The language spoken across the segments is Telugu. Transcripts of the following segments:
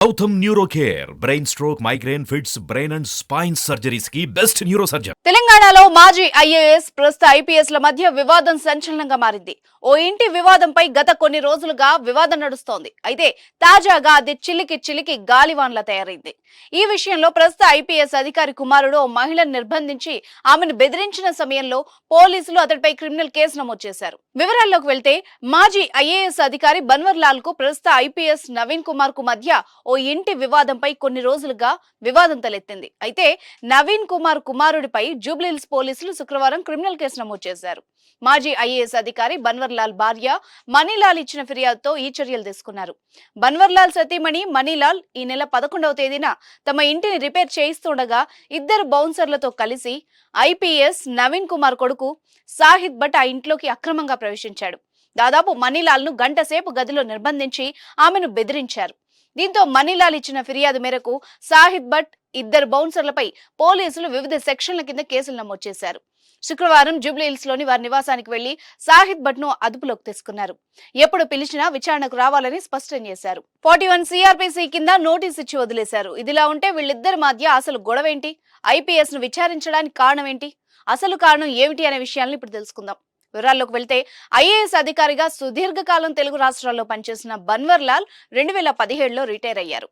Gautam neuro care brain stroke migraine fits brain and spine సర్జరీస్కి best neuro surgeon తెలంగాణలో మాజీ ఐఏఎస్ ప్రస్తుత ఐపీఎస్ ల మధ్య వివాదం సంచలనంగా మారింది. ఓ ఇంటి వివాదంపై గత కొన్ని రోజులుగా వివాదం నడుస్తోంది. అయితే తాజాగా అది చిలికి చిలికి గాలివాన్లా తయారైంది. ఈ విషయంలో ప్రస్తుత ఐపీఎస్ అధికారి కుమారుడు ఓ మహిళను నిర్బంధించి ఆమెను బెదిరించిన సమయంలో పోలీసులు అతడిపై క్రిమినల్ కేసు నమోదు చేశారు. వివరాల్లోకి వెళ్తే మాజీ ఐఏఎస్ అధికారి బన్వర్ లాల్కు ప్రస్తుత ఐపీఎస్ నవీన్ కుమార్కు మధ్య ఓ ఇంటి వివాదంపై కొన్ని రోజులుగా వివాదం తలెత్తింది. అయితే నవీన్ కుమార్ కుమారుడిపై జూబ్లీహిల్స్ పోలీసులు శుక్రవారం క్రిమినల్ కేసు నమోదు చేశారు. మాజీ ఐఏఎస్ అధికారి బన్వర్ లాల్ భార్య మణిలాల్ ఇచ్చిన ఫిర్యాదుతో ఈ చర్యలు తీసుకున్నారు. బన్వర్ లాల్ సతీమణి మణిలాల్ ఈ నెల పదకొండవ తేదీన తమ ఇంటిని రిపేర్ చేయిస్తుండగా ఇద్దరు బౌన్సర్లతో కలిసి ఐపీఎస్ నవీన్ కుమార్ కొడుకు సాహిద్ భట్ ఆ ఇంట్లోకి అక్రమంగా ప్రవేశించాడు. దాదాపు మనీలాల్ను గంట సేపు గదిలో నిర్బంధించి ఆమెను బెదిరించారు. దీంతో మనీలాల్ ఇచ్చిన ఫిర్యాదు మేరకు సాహిద్ భట్ ఇద్దరు బౌన్సర్లపై పోలీసులు వివిధ సెక్షన్ల కింద కేసులు నమోదు చేశారు. శుక్రవారం జూబ్లీహిల్స్లోని వారి నివాసానికి వెళ్ళి సాహిద్ భట్ను అదుపులోకి తీసుకున్నారు. ఎప్పుడు పిలిచినా విచారణకు రావాలని స్పష్టం చేశారు. ఫార్టీ వన్ సిఆర్పిసి కింద నోటీస్ ఇచ్చి వదిలేశారు. ఇదిలా ఉంటే వీళ్ళిద్దరి మధ్య అసలు గొడవేంటి? ఐపీఎస్ను విచారించడానికి కారణం ఏంటి? అసలు కారణం ఏమిటి అనే విషయాలను ఇప్పుడు తెలుసుకుందాం. వివరాల్లోకి వెళ్తే ఐఏఎస్ అధికారిగా సుదీర్ఘకాలం తెలుగు రాష్ట్రాల్లో పనిచేసిన బన్వర్ లాల్ రెండు వేల పదిహేడులో రిటైర్ అయ్యారు.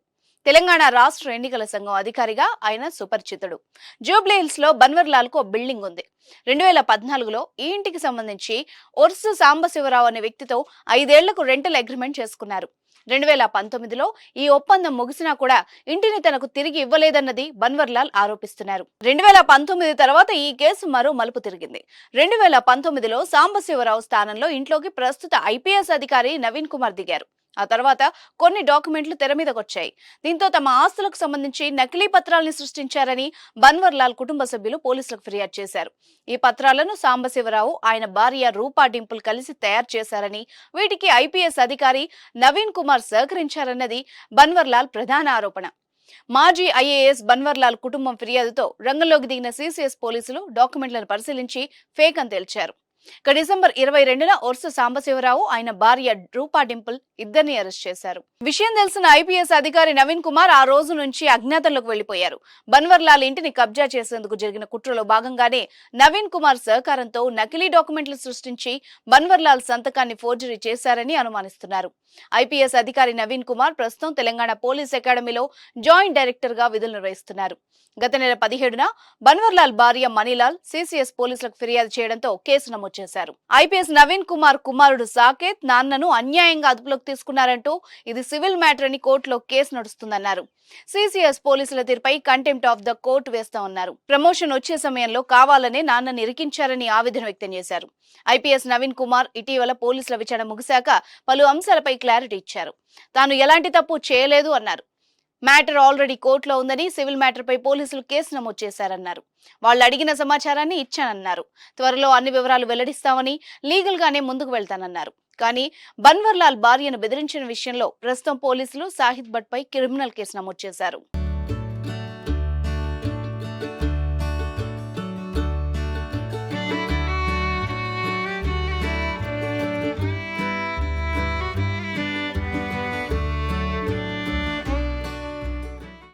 తెలంగాణ రాష్ట్ర ఎన్నికల సంఘం అధికారిగా ఆయన సుపరిచితుడు. జూబ్లీహిల్స్లో బన్వర్ లాల్కు బిల్డింగ్ ఉంది. రెండు వేల పద్నాలుగులో ఈ ఇంటికి సంబంధించి ఒర్సు సాంబశివరావు అనే వ్యక్తితో ఐదేళ్ళకు రెంటల్ అగ్రిమెంట్ చేసుకున్నారు. రెండు వేల పంతొమ్మిదిలో ఈ ఒప్పందం ముగిసినా కూడా ఇంటిని తనకు తిరిగి ఇవ్వలేదన్నది బన్వర్ లాల్ ఆరోపిస్తున్నారు. రెండు వేల పంతొమ్మిది తర్వాత ఈ కేసు మరో మలుపు తిరిగింది. రెండు వేల పంతొమ్మిదిలో సాంబశివరావు స్థానంలో ఇంట్లోకి ప్రస్తుత ఐపీఎస్ అధికారి నవీన్ కుమార్ దిగారు. ఆ తర్వాత కొన్ని డాక్యుమెంట్లు తెర మీదకు వచ్చాయి దీంతో తమ ఆస్తులకు సంబంధించి నకిలీ పత్రాల్ని సృష్టించారని బన్వర్ లాల్ కుటుంబ సభ్యులు పోలీసులకు ఫిర్యాదు చేశారు. ఈ పత్రాలను సాంబశివరావు ఆయన భార్య రూపా డింపుల్ కలిసి తయారు చేశారని వీటికి ఐపీఎస్ అధికారి నవీన్ కుమార్ సహకరించారన్నది బన్వర్ లాల్ ప్రధాన ఆరోపణ. మాజీ ఐఏఎస్ బన్వర్ లాల్ కుటుంబం ఫిర్యాదుతో రంగంలోకి దిగిన సీసీఎస్ పోలీసులు డాక్యుమెంట్లను పరిశీలించి ఫేక్ అని తేల్చారు. ఇక డిసెంబర్ ఇరవై రెండున ఒరుసు సాంబశివరావు ఆయన భార్య రూపా డింపుల్ ఇద్దరిని అరెస్ట్ చేశారు. విషయం తెలిసిన ఐపీఎస్ అధికారి నవీన్ కుమార్ ఆ రోజు నుంచి అజ్ఞాతంలోకి వెళ్ళిపోయారు బన్వర్ లాల్ ఇంటిని కబ్జా చేసేందుకు జరిగిన కుట్రలో భాగంగానే నవీన్ కుమార్ సహకారంతో నకిలీ డాక్యుమెంట్లు సృష్టించి బన్వర్ లాల్ సంతకాన్ని ఫోర్జరీ చేశారని అనుమానిస్తున్నారు. ఐపీఎస్ అధికారి నవీన్ కుమార్ ప్రస్తుతం తెలంగాణ పోలీస్ అకాడమీలో జాయింట్ డైరెక్టర్గా విధులు నిర్వహిస్తున్నారు. గత నెల పదిహేడున బన్వర్లాల్ భార్య మనీలాల్ సీసీఎస్ పోలీసులకు ఫిర్యాదు చేయడంతో కేసు నమోదు చేశారు. ఐపీఎస్ నవీన్ కుమార్ కుమారుడు సాకేత్ నాన్నను అన్యాయంగా అదుపులోకి తీసుకున్నారంటూ ఇది సివిల్ మ్యాటర్ అని కోర్టులో కేసు నడుస్తుందన్నారు. సీసీఎస్ పోలీసుల తీరుపై కంటెంప్ట్ ఆఫ్ ద కోర్టు వేస్తామన్నారు. ప్రమోషన్ వచ్చే సమయంలో కావాలనే నాన్నని ఇరికించారని ఆవేదన వ్యక్తం చేశారు. ఐపీఎస్ నవీన్ కుమార్ ఇటీవల పోలీసుల విచారణ ముగిశాక పలు అంశాలపై క్లారిటీ ఇచ్చారు. తాను ఎలాంటి తప్పు చేయలేదు అన్నారు. మ్యాటర్ ఆల్రెడీ కోర్టులో ఉందని సివిల్ మ్యాటర్పై పోలీసులు కేసు నమోదు చేశారన్నారు. వాళ్ళు అడిగిన సమాచారాన్ని ఇచ్చానన్నారు. త్వరలో అన్ని వివరాలు వెల్లడిస్తామని లీగల్గానే ముందుకు వెళ్తానన్నారు. కానీ బన్వర్లాల్ భార్యను బెదిరించిన విషయంలో ప్రస్తుతం పోలీసులు సాహిద్ భట్ పై క్రిమినల్ కేసు నమోదు చేశారు.